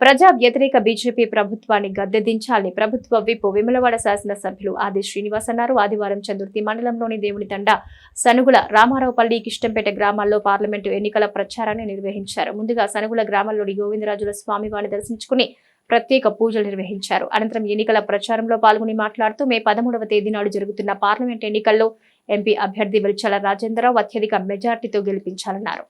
ప్రజా వ్యతిరేక బీజేపీ ప్రభుత్వాన్ని గద్దెదించాలని ప్రభుత్వ విప్ విమలవాడ శాసనసభ్యులు ఆది శ్రీనివాస్ అన్నారు. ఆదివారం చందుర్తి మండలంలోని దేవుని తండ సనుగుల రామారావుపల్లి కిష్టంపేట గ్రామాల్లో పార్లమెంటు ఎన్నికల ప్రచారాన్ని నిర్వహించారు. ముందుగా సనుగుల గ్రామంలోని గోవిందరాజుల స్వామివారిని దర్శించుకుని ప్రత్యేక పూజలు నిర్వహించారు. అనంతరం ఎన్నికల ప్రచారంలో పాల్గొని మాట్లాడుతూ మే పదమూడవ తేదీ నాడు జరుగుతున్న పార్లమెంట్ ఎన్నికల్లో ఎంపీ అభ్యర్థి వెల్చల రాజేంద్రరావు అత్యధిక మెజార్టీతో గెలిపించాలన్నారు.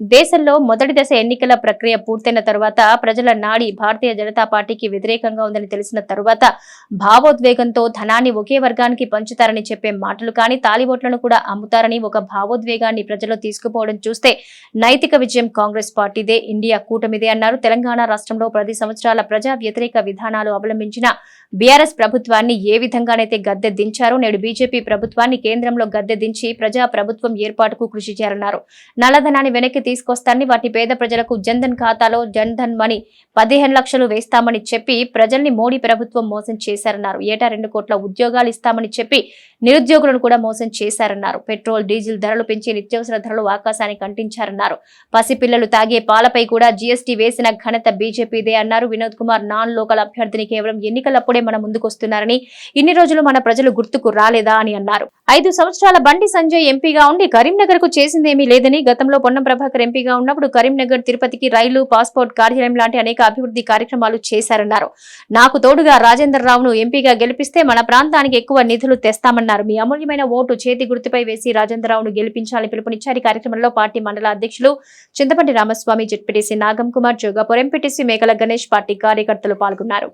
దేశంలో మొదటి దశ ఎన్నికల ప్రక్రియ పూర్తయిన తర్వాత ప్రజల నాడి భారతీయ జనతా పార్టీకి వ్యతిరేకంగా ఉందని తెలిసిన తర్వాత భావోద్వేగంతో ధనాన్ని ఒకే వర్గానికి పంచుతారని చెప్పే మాటలు కానీ తాలిబోట్లను కూడా అమ్ముతారని ఒక భావోద్వేగాన్ని ప్రజలు తీసుకుపోవడం చూస్తే నైతిక విజయం కాంగ్రెస్ పార్టీదే ఇండియా కూటమిదే అన్నారు. తెలంగాణ రాష్ట్రంలో ప్రతి సంవత్సరాల ప్రజా వ్యతిరేక విధానాలు అవలంబించిన బీఆర్ఎస్ ప్రభుత్వాన్ని ఏ విధంగానైతే గద్దె దించారో నేడు బీజేపీ ప్రభుత్వాన్ని కేంద్రంలో గద్దె దించి ప్రజా ప్రభుత్వం ఏర్పాటుకు కృషి చేయాలన్నారు. నల్లధనాన్ని వెనక్కి తీసుకొస్తారని వాటి పేద ప్రజలకు జన్ధన్ ఖాతాలో జన్ధన్ మనీ పదిహేను లక్షలు వేస్తామని చెప్పి ప్రజల్ని మోడీ ప్రభుత్వం మోసం చేశారన్నారు. ఏటా రెండు కోట్ల ఉద్యోగాలు ఇస్తామని చెప్పి నిరుద్యోగులను కూడా మోసం చేశారన్నారు. పెట్రోల్ డీజిల్ ధరలు పెంచి నిత్యావసర ధరలు ఆకాశానికి అంటించారన్నారు. పసిపిల్లలు తాగే పాలపై కూడా జీఎస్టీ వేసిన ఘనత బీజేపీదే అన్నారు. వినోద్ కుమార్ నాన్ లోకల్ అభ్యర్థిని కేవలం ఎన్నికలప్పుడే మన ముందుకొస్తున్నారని ఇన్ని రోజులు మన ప్రజలు గుర్తుకు రాలేదా అని అన్నారు. ఐదు సంవత్సరాల బండి సంజయ్ ఎంపీగా ఉండి కరీంనగర్కు చేసిందేమీ లేదని గతంలో పొన్నం ప్రభాకర్ ఎంపీగా ఉన్నప్పుడు కరీంనగర్ తిరుపతికి రైలు పాస్పోర్ట్ కార్యాలయం లాంటి అనేక అభివృద్ధి కార్యక్రమాలు చేశారన్నారు. నాకు తోడుగా రాజేందర్ రావును ఎంపీగా గెలిపిస్తే మన ప్రాంతానికి ఎక్కువ నిధులు తెస్తామన్నారు. మీ అమూల్యమైన ఓటు చేతి గుర్తుపై వేసి రాజేందర్ రావును గెలిపించాలని పిలుపునిచ్చారు. ఈ కార్యక్రమంలో పార్టీ మండల అధ్యక్షులు Chintapandi Ramaswamy ZPTC Nagam Kumar Jogapuram MPTC Mekala Ganesh party కార్యకర్తలు పాల్గొన్నారు.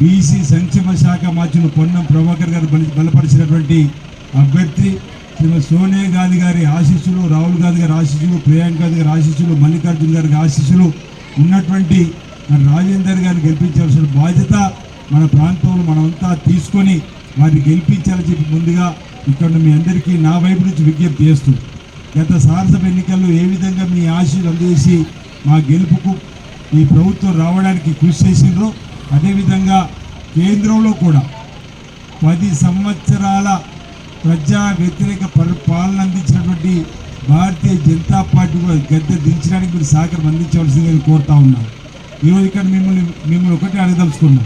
బీసీ సంక్షేమ శాఖ మార్చిన పొన్నం ప్రభాకర్ గారు బలపరిచినటువంటి అభ్యర్థి శ్రీమతి సోనియా గాంధీ గారి ఆశీస్సులు రాహుల్ గాంధీ గారి ఆశీస్సులు ప్రియాంక గాంధీ గారి ఆశీస్సులు మల్లికార్జున గారి ఆశీస్సులు ఉన్నటువంటి మన రాజేందర్ గారిని గెలిపించాల్సిన బాధ్యత మన ప్రాంతంలో మనమంతా తీసుకొని వారిని గెలిపించాలని చెప్పి ముందుగా ఇక్కడ మీ అందరికీ నా వైపు నుంచి విజ్ఞప్తి చేస్తూ గత సారసభ ఎన్నికల్లో ఏ విధంగా మీ ఆశీలు అందజేసి మా గెలుపుకు ఈ ప్రభుత్వం రావడానికి కృషి చేసిండ్రో అదేవిధంగా కేంద్రంలో కూడా పది సంవత్సరాల ప్రజా వ్యతిరేక పరి- పాలన అందించినటువంటి భారతీయ జనతా పార్టీ కూడా గద్దె దించడానికి మీరు సహకారం అందించవలసిందిగా కోరుతా ఉన్నాను. ఈరోజు ఇక్కడ మిమ్మల్ని మిమ్మల్ని ఒకటే అడగదలుచుకున్నాం.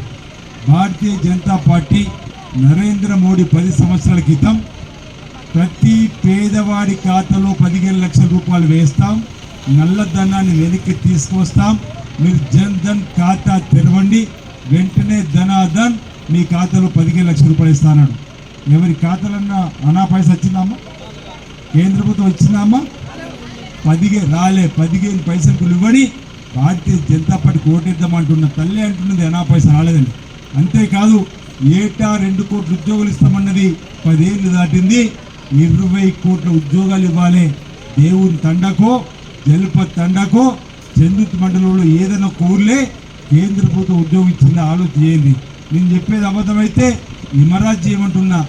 భారతీయ జనతా పార్టీ నరేంద్ర మోడీ పది సంవత్సరాల క్రితం ప్రతి పేదవాడి ఖాతాలో పదిహేను లక్షల రూపాయలు వేస్తాం. నల్లధనాన్ని వెనక్కి తీసుకొస్తాం. మీరు జన్ ధన్ ఖాతా తెరవండి. వెంటనే ధనాధన్ మీ ఖాతాలో పదిహేను లక్షల రూపాయలు ఇస్తానన్నాడు. ఎవరి ఖాతాలన్నా అనా పైసా వచ్చిందామా కేంద్ర ప్రభుత్వం వచ్చిందామా పదిహేను రాలే పదిహేను పైసలకు ఇవ్వని భారతీయ జనతా పార్టీ ఓటేద్దామంటున్న తల్లి అంటున్నది అనా పైసా రాలేదండి అంతేకాదు ఏటా రెండు కోట్ల ఉద్యోగాలు ఇస్తామన్నది పదేళ్ళు దాటింది. ఇరవై కోట్ల ఉద్యోగాలు ఇవ్వాలి. దేవుని తండకో జల్ప తండకో చందుత్ మండలంలో ఏదైనా కోర్లే. కేంద్ర ప్రభుత్వం ఉద్యోగం ఇచ్చింది ఆలోచన చేయండి నేను చెప్పేది అబద్ధమైతే నిమరాజ్ చేయమంటున్నా.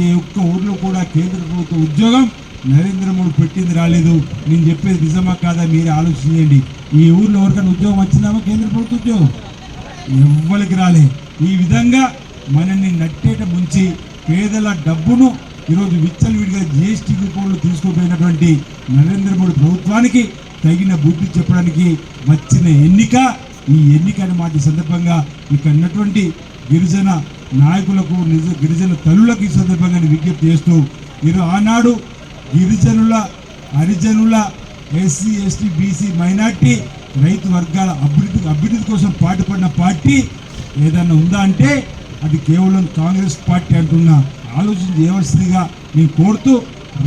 ఏ ఒక్క ఊర్లో కూడా కేంద్ర ప్రభుత్వ ఉద్యోగం నరేంద్ర మోడీ పెట్టింది రాలేదు. నేను చెప్పేది నిజమా కాదా మీరు ఆలోచించండి. ఈ ఊర్లో ఎవరికైనా ఉద్యోగం వచ్చిందామా కేంద్ర ప్రభుత్వ ఉద్యోగం. ఎవ్వరికి రాలే. ఈ విధంగా మనల్ని నట్టేట ముంచి పేదల డబ్బును ఈరోజు విచ్చలవిడిగా జిఎస్టీ రూపంలో తీసుకుపోయినటువంటి నరేంద్ర మోడీ ప్రభుత్వానికి తగిన బుద్ధి చెప్పడానికి వచ్చిన ఎన్నిక ఈ ఎన్నిక అనే మాట ఈ సందర్భంగా ఇక్కడ ఉన్నటువంటి గిరిజన నాయకులకు నిజ గిరిజన తల్లులకు ఈ సందర్భంగా విజ్ఞప్తి చేస్తూ మీరు ఆనాడు గిరిజనుల హరిజనుల ఎస్సీ ఎస్టీ బీసీ మైనార్టీ రైతు వర్గాల అభివృద్ధి అభివృద్ధి కోసం పాటుపడిన పార్టీ ఏదన్నా ఉందా అంటే అది కేవలం కాంగ్రెస్ పార్టీ అంటున్నా. ఆలోచన చేయవలసిందిగా నేను కోరుతూ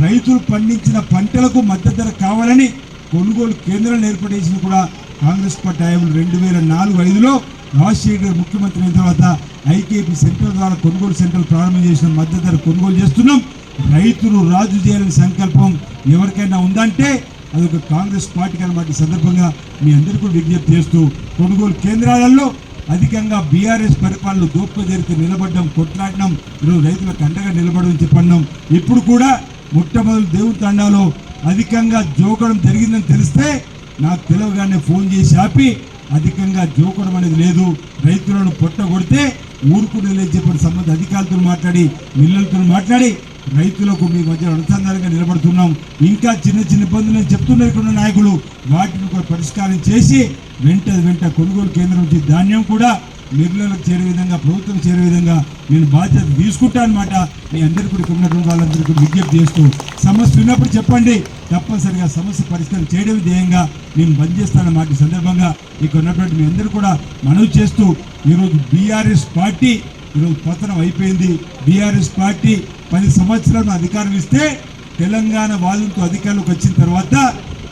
రైతులు పండించిన పంటలకు మద్దతు ధర కావాలని కొనుగోలు కేంద్రాలు ఏర్పడేసింది కూడా కాంగ్రెస్ పార్టీ హయాంలో రెండు వేల నాలుగు ఐదులో రాజశేఖర్ గారు ముఖ్యమంత్రి అయిన తర్వాత ఐకేపీ సెంటర్ ద్వారా కొనుగోలు సెంటర్లు ప్రారంభం చేసిన మద్దతు ధర కొనుగోలు చేస్తున్నాం. రైతులు రాజు చేయాలని సంకల్పం ఎవరికైనా ఉందంటే అది ఒక కాంగ్రెస్ పార్టీకి అన్నమాట సందర్భంగా మీ అందరికీ విజ్ఞప్తి చేస్తూ కొనుగోలు కేంద్రాలలో అధికంగా బీఆర్ఎస్ పరిపాలన దోపుగా జరిగితే నిలబడ్డం కొట్లాడడం ఈరోజు రైతులకు అండగా నిలబడడం చెప్పడం ఇప్పుడు కూడా మొట్టమొదటి దేవుని తండాలో అధికంగా జోకడం జరిగిందని తెలిస్తే నాకు తెలియగానే ఫోన్ చేసి ఆపి అధికంగా జోకడం అనేది లేదు. రైతులను పొట్ట కొడితే ఊరుకునే లేదు చెప్పిన సంబంధ అధికారులతో మాట్లాడి మిల్లలతో మాట్లాడి రైతులకు మీ మధ్య అనుసంధానంగా నిలబడుతున్నాం. ఇంకా చిన్న చిన్న ఇబ్బందులు నేను చెప్తున్నారు ఇక్కడ నాయకులు. వాటిని కూడా పరిష్కారం చేసి వెంట వెంట కొనుగోలు కేంద్రం నుంచి ధాన్యం కూడా నిధులకు చేరే విధంగా ప్రభుత్వం చేరే విధంగా నేను బాధ్యత తీసుకుంటా అనమాట మీ అందరికీ కూడా ఇక్కడ ఉన్నటువంటి వాళ్ళందరికీ కూడా విజ్ఞప్తి చేస్తూ సమస్య ఉన్నప్పుడు చెప్పండి. తప్పనిసరిగా సమస్య పరిష్కారం చేయడం ధ్యేయంగా నేను బంద్ చేస్తానన్నమాట ఈ సందర్భంగా. ఇక్కడ ఉన్నటువంటి మీ అందరూ కూడా మనవి చేస్తూ ఈరోజు బీఆర్ఎస్ పార్టీ ఈరోజు పతనం అయిపోయింది. బీఆర్ఎస్ పార్టీ పది సంవత్సరాలు అధికారం ఇస్తే తెలంగాణ వాళ్ళతో అధికారంలోకి వచ్చిన తర్వాత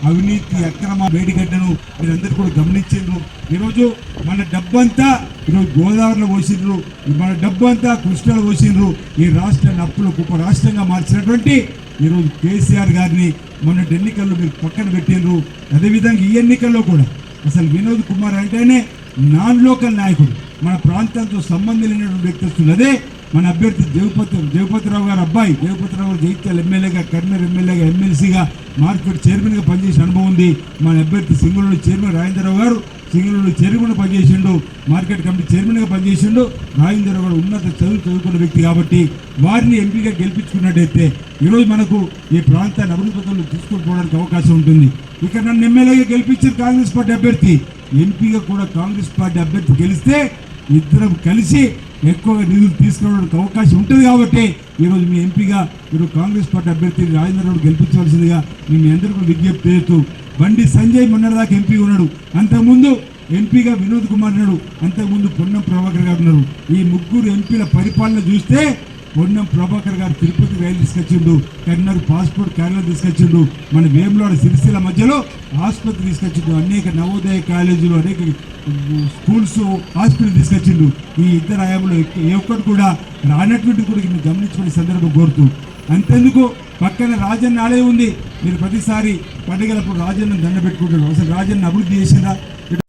అవినీతి అక్రమ వేడిగడ్డను మీరందరూ కూడా గమనించారు ఈరోజు మన డబ్బంతా ఈరోజు గోదావరిలో పోసిండ్రు. మన డబ్బు అంతా కృష్ణలో పోసిండ్రు. ఈ రాష్ట్రాన్ని అప్పులు గొప్ప రాష్ట్రంగా మార్చినటువంటి ఈరోజు కేసీఆర్ గారిని మొన్నటి ఎన్నికల్లో మీరు పక్కన పెట్టిండ్రు. అదేవిధంగా ఈ ఎన్నికల్లో కూడా అసలు వినోద్ కుమార్ అంటేనే నాన్ లోకల్ నాయకుడు. మన ప్రాంతంతో సంబంధం లేనటువంటి వ్యక్తి మన అభ్యర్థి దేవపతి దేవపతిరావు గారు అబ్బాయి. దేవపతిరావు గారు జగిత్యాల ఎమ్మెల్యేగా కర్నూలు ఎమ్మెల్యేగా ఎమ్మెల్సీగా మార్కెట్ చైర్మన్గా పనిచేసే అనుభవం ఉంది. మన అభ్యర్థి సింగళూరు చైర్మన్ రాజేంద్రరావు గారు సింగళూరు చైర్మన్ పనిచేసిండు. మార్కెట్ కమిటీ చైర్మన్గా పనిచేసిండు. రాజేంద్రరావు గారు ఉన్నత చదువు చదువుకున్న వ్యక్తి కాబట్టి వారిని ఎంపీగా గెలిపించుకున్నట్టయితే ఈరోజు మనకు ఈ ప్రాంతాన్ని అభివృద్ధి పథంలో తీసుకొని పోవడానికి అవకాశం ఉంటుంది. ఇక్కడ నన్ను ఎమ్మెల్యేగా గెలిపించారు కాంగ్రెస్ పార్టీ అభ్యర్థి. ఎంపీగా కూడా కాంగ్రెస్ పార్టీ అభ్యర్థి గెలిస్తే ఇద్దరం కలిసి ఎక్కువగా నిధులు తీసుకురావడానికి అవకాశం ఉంటుంది కాబట్టి ఈరోజు మీ ఎంపీగా మీరు కాంగ్రెస్ పార్టీ అభ్యర్థి రాజేంద్రరావు గెలిపించవలసిందిగా మేము మీ అందరికీ విజ్ఞప్తి చేస్తూ బండి సంజయ్ మొన్నటిదాకా ఎంపీ ఉన్నాడు. అంతకుముందు ఎంపీగా వినోద్ కుమార్ ఉన్నాడు. అంతకుముందు పొన్నం ప్రభాకర్ గారు ఉన్నారు. ఈ ముగ్గురు ఎంపీల పరిపాలన చూస్తే పొన్నం ప్రభాకర్ గారు తిరుపతి రైలు తీసుకొచ్చిండు కరీంనగర్ పాస్పోర్ట్ కేరళ తీసుకొచ్చిండు మన వేములాడ సిరిసిల మధ్యలో ఆసుపత్రి తీసుకొచ్చిండు అనేక నవోదయ కాలేజీలు అనేక స్కూల్స్ హాస్పిటల్ తీసుకొచ్చిండు. ఈ ఇద్దరు హయాంలో ఏ ఒక్కటి కూడా రానటువంటి కూడా మీరు గమనించుకునే సందర్భం కోరుతూ అంతెందుకు పక్కన రాజన్న ఆలయం ఉంది. మీరు ప్రతిసారి పండుగలప్పుడు రాజన్న దండ పెట్టుకుంటారు. అసలు రాజన్న అభివృద్ధి చేసిందా?